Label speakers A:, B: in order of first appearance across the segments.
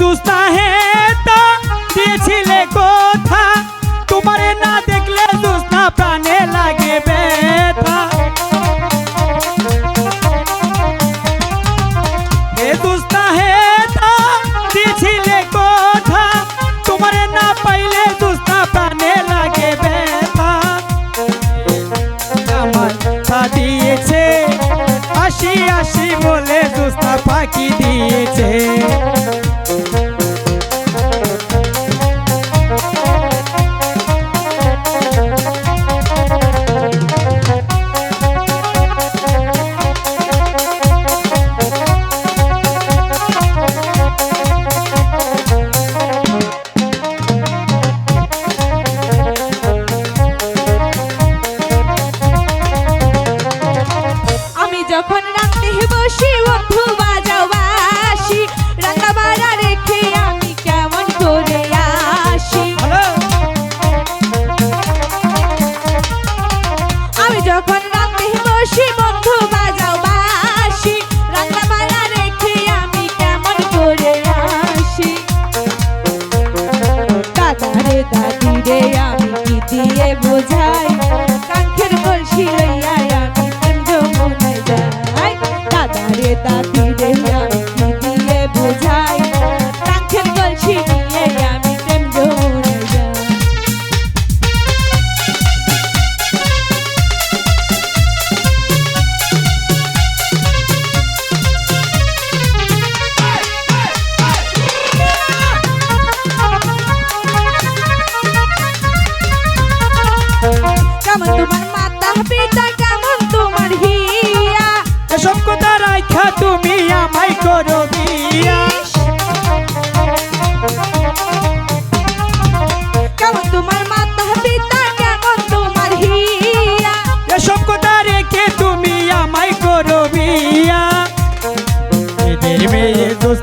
A: দুস্তা হে তো দিয়েছিলে কথা। তোমারে না দেখলে দুস্তা প্রাণে লাগে ব্যথা। হে দুস্তা হে তো দিয়েছিলে কথা। তোমারে না পাইলে দুস্তা প্রাণে লাগে ব্যথা। আমার তা দিয়েছে আসি আসি বলে দুস্তা ফাঁকি দিয়েছে।
B: যখন রাতে বসি বন্ধু বাজাও রান্না বাড়া রেখে আমি কেমন করে আসি? আমি যখন রাতে বসি বন্ধু বাজাও রান্না বাড়া রেখে আমি কেমন করে আসি? দাদা রে দাদি রে আমি কি দিয়ে বোঝাই? কাঙ্ক্ষের বলছি রে দাদা রে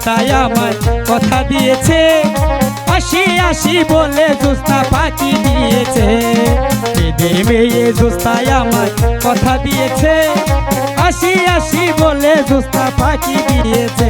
A: দোস্তায় আমায় কথা দিয়েছে। আসি আসি বলে জোস্তা পাখি দিয়েছে। এদের মেয়ে জোস্তাই আমায় কথা দিয়েছে। আসি আসি বলে জোস্তা পাখি দিয়েছে।